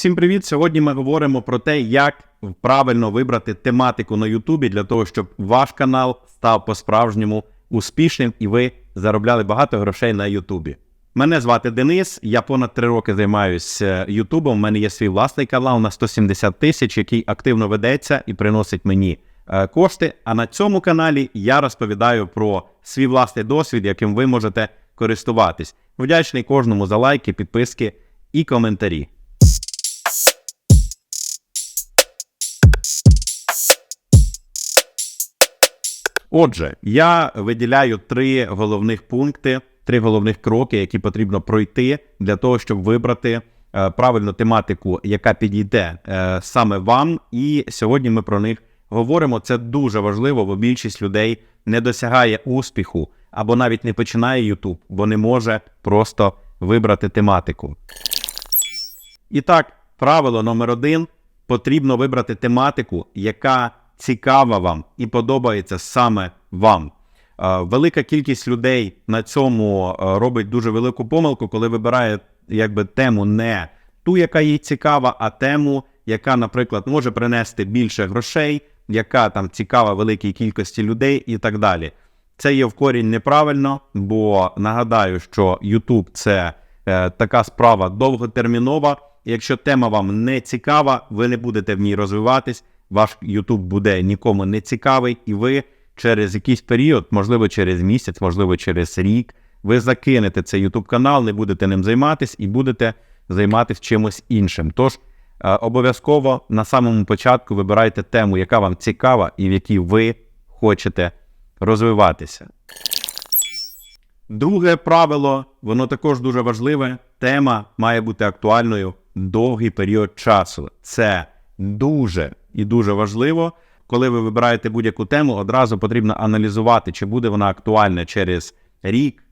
Всім привіт! Сьогодні ми говоримо про те, як правильно вибрати тематику на Ютубі для того, щоб ваш канал став по-справжньому успішним і ви заробляли багато грошей на Ютубі. Мене звати Денис. Я понад три роки займаюся Ютубом. У мене є свій власний канал на 170 тисяч, який активно ведеться і приносить мені е, кошти. А на цьому каналі я розповідаю про свій власний досвід, яким ви можете користуватись. Вдячний кожному за лайки, підписки і коментарі. Отже, я виділяю три головних пункти, три головних кроки, які потрібно пройти для того, щоб вибрати е, правильну тематику, яка підійде е, саме вам. І сьогодні ми про них говоримо. Це дуже важливо, бо більшість людей не досягає успіху або навіть не починає YouTube, бо не може просто вибрати тематику. І так, правило номер один: потрібно вибрати тематику, яка цікава вам і подобається саме вам. Е, Велика кількість людей на цьому е, робить дуже велику помилку, коли вибирає якби тему не ту, яка їй цікава, а тему, яка, наприклад, може принести більше грошей, яка там цікава великій кількості людей і так далі. Це є в корінь неправильно, бо нагадаю, що YouTube – це е, така справа довготермінова. Якщо тема вам не цікава, ви не будете в ній розвиватись, ваш YouTube буде нікому не цікавий, і ви через якийсь період, можливо, через місяць, можливо, через рік, ви закинете цей YouTube канал, не будете ним займатись і будете займатися чимось іншим. Тож е, обов'язково на самому початку вибирайте тему, яка вам цікава і в якій ви хочете розвиватися. Друге правило, воно також дуже важливе. Тема має бути актуальною довгий період часу. Це дуже і дуже важливо. Коли ви вибираєте будь-яку тему, одразу потрібно аналізувати, чи буде вона актуальна через рік,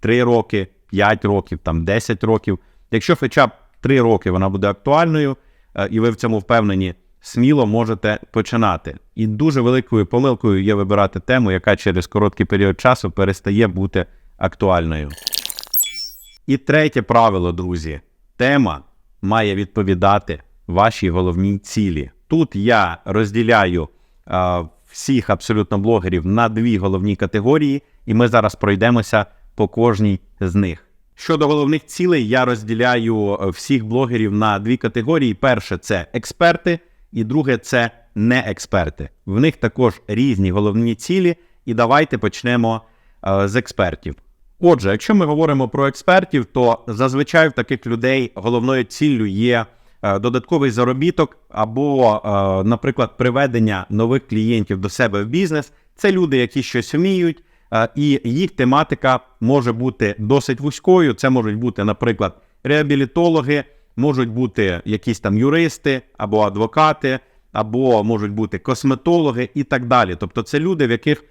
3 роки, 5 років, там 10 років. Якщо хоча б 3 роки вона буде актуальною, е, і ви в цьому впевнені, сміло можете починати. І дуже великою помилкою є вибирати тему, яка через короткий період часу перестає бути актуальною. І третє правило, друзі: тема має відповідати вашій головній цілі. Тут я розділяю е, всіх абсолютно блогерів на дві головні категорії, і ми зараз пройдемося по кожній з них. Щодо головних цілей, я розділяю е, всіх блогерів на дві категорії: перше це експерти, і друге це не експерти. В них також різні головні цілі, і давайте почнемо е, з експертів. Отже, якщо ми говоримо про експертів, то зазвичай в таких людей головною ціллю є додатковий заробіток або, е, наприклад, приведення нових клієнтів до себе в бізнес. Це люди, які щось вміють, е, і їх тематика може бути досить вузькою. Це можуть бути, наприклад, реабілітологи, можуть бути якісь там юристи або адвокати, або можуть бути косметологи і так далі. Тобто, це люди, в яких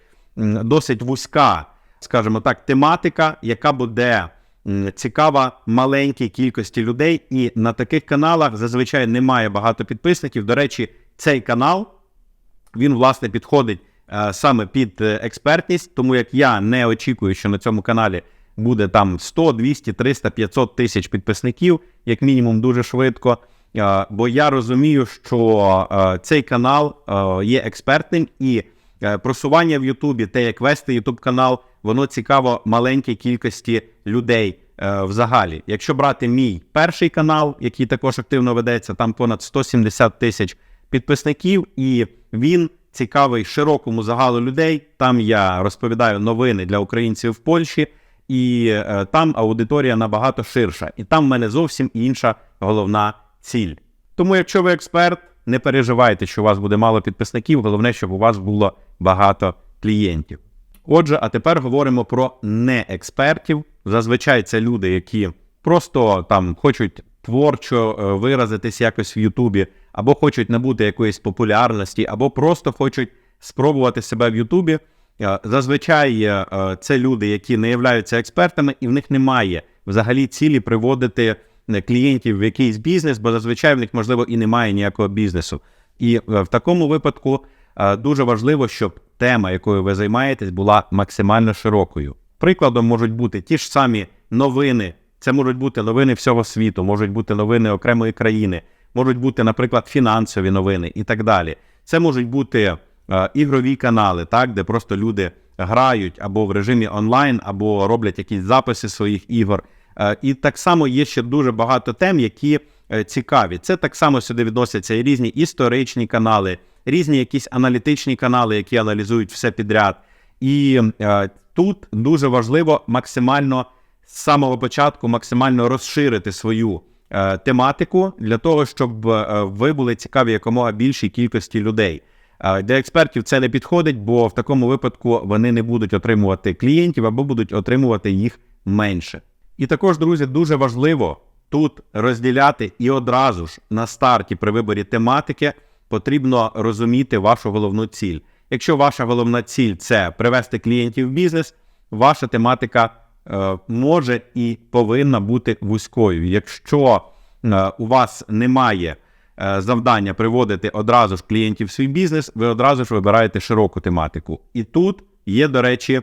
досить вузька скажімо так, тематика, яка буде цікава маленькій кількості людей, і на таких каналах зазвичай немає багато підписників. До речі, цей канал він власне підходить е, саме під е, експертність, тому як я не очікую, що на цьому каналі буде там 100, 200, 300, 500 тисяч підписників, як мінімум, дуже швидко. Е, бо я розумію, що цей канал є експертним і просування в Ютубі, те, як вести Ютуб канал, воно цікаво маленькій кількості людей е, взагалі. Якщо брати мій перший канал, який також активно ведеться, там понад 170 тисяч підписників, і він цікавий широкому загалу людей. Там я розповідаю новини для українців в Польщі, і е, там аудиторія набагато ширша. І там в мене зовсім інша головна ціль. Тому, якщо ви експерт, не переживайте, що у вас буде мало підписників. Головне, щоб у вас було багато клієнтів. Отже, а тепер говоримо про неекспертів. Зазвичай це люди, які просто там хочуть творчо е, виразитись якось в Ютубі, або хочуть набути якоїсь популярності, або просто хочуть спробувати себе в Ютубі. Е, Зазвичай е, це люди, які не являються експертами, і в них немає взагалі цілі приводити клієнтів в якийсь бізнес, бо зазвичай в них можливо і немає ніякого бізнесу. І в такому випадку дуже важливо, щоб тема, якою ви займаєтесь, була максимально широкою. Прикладом можуть бути ті ж самі новини. Це можуть бути новини всього світу, можуть бути новини окремої країни, можуть бути, наприклад, фінансові новини і так далі. Це можуть бути е, ігрові канали, так, де просто люди грають або в режимі онлайн, або роблять якісь записи своїх ігор. Е, і так само є ще дуже багато тем, які е, цікаві. Це так само сюди відносяться і різні історичні канали, різні якісь аналітичні канали, які аналізують все підряд. І е, тут дуже важливо максимально з самого початку максимально розширити свою е, тематику для того, щоб е, ви були цікаві якомога більшій кількості людей. Е, Для експертів це не підходить, бо в такому випадку вони не будуть отримувати клієнтів або будуть отримувати їх менше. І також, друзі, дуже важливо тут розділяти і одразу ж на старті при виборі тематики потрібно розуміти вашу головну ціль. Якщо ваша головна ціль це привести клієнтів в бізнес, ваша тематика е, може і повинна бути вузькою. Якщо е, у вас немає е, завдання приводити одразу ж клієнтів в свій бізнес, ви одразу ж вибираєте широку тематику. І тут є, до речі,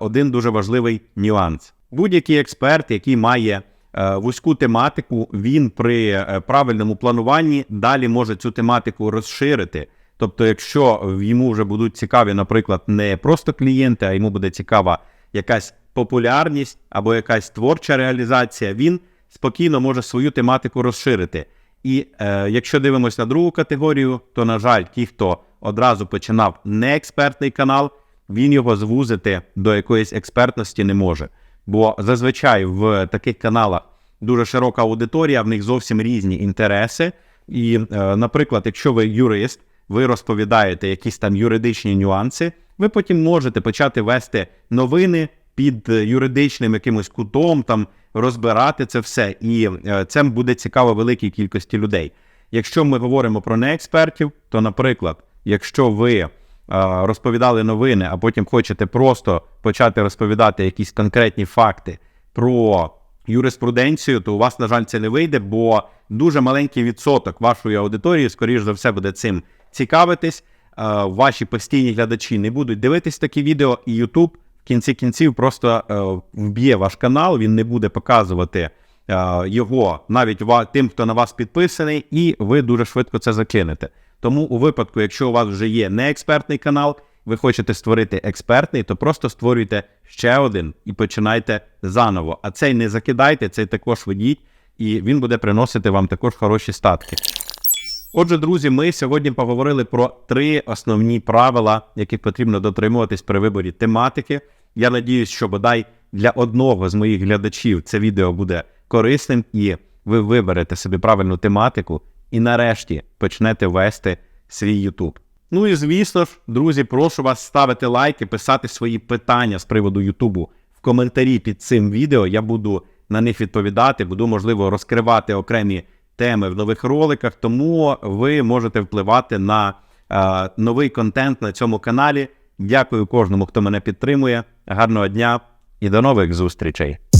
один дуже важливий нюанс. Будь-який експерт, який має вузьку тематику, він при е, правильному плануванні далі може цю тематику розширити. Тобто, якщо йому вже будуть цікаві, наприклад, не просто клієнти, а йому буде цікава якась популярність або якась творча реалізація, він спокійно може свою тематику розширити. І е, якщо дивимося на другу категорію, то, на жаль, ті, хто одразу починав неекспертний канал, він його звузити до якоїсь експертності не може. Бо зазвичай в таких каналах дуже широка аудиторія, в них зовсім різні інтереси. І, е, наприклад, якщо ви юрист, ви розповідаєте якісь там юридичні нюанси, ви потім можете почати вести новини під е, юридичним якимось кутом, там розбирати це все, і це буде цікаво великій кількості людей. Якщо ми говоримо про неекспертів, то, наприклад, якщо ви е, розповідали новини, а потім хочете просто почати розповідати якісь конкретні факти про юриспруденцію, то у вас, на жаль, це не вийде, бо дуже маленький відсоток вашої аудиторії, скоріш за все, буде цим цікавитись. Е, Ваші постійні глядачі не будуть дивитись такі відео, і YouTube в кінці кінців просто е, вб'є ваш канал, він не буде показувати е, його навіть тим, хто на вас підписаний, і ви дуже швидко це закинете. Тому у випадку, якщо у вас вже є неекспертний канал, ви хочете створити експертний, то просто створюйте ще один і починайте заново. А цей не закидайте, цей також ведіть, і він буде приносити вам також хороші статки. Отже, друзі, ми сьогодні поговорили про три основні правила, яких потрібно дотримуватись при виборі тематики. Я надіюсь, що бодай для одного з моїх глядачів це відео буде корисним, і ви виберете собі правильну тематику і нарешті почнете вести свій YouTube. Ну і звісно ж, друзі, прошу вас ставити лайки, писати свої питання з приводу Ютубу в коментарі під цим відео. Я буду на них відповідати, буду можливо розкривати окремі теми в нових роликах, тому ви можете впливати на е, новий контент на цьому каналі. Дякую кожному, хто мене підтримує. Гарного дня і до нових зустрічей!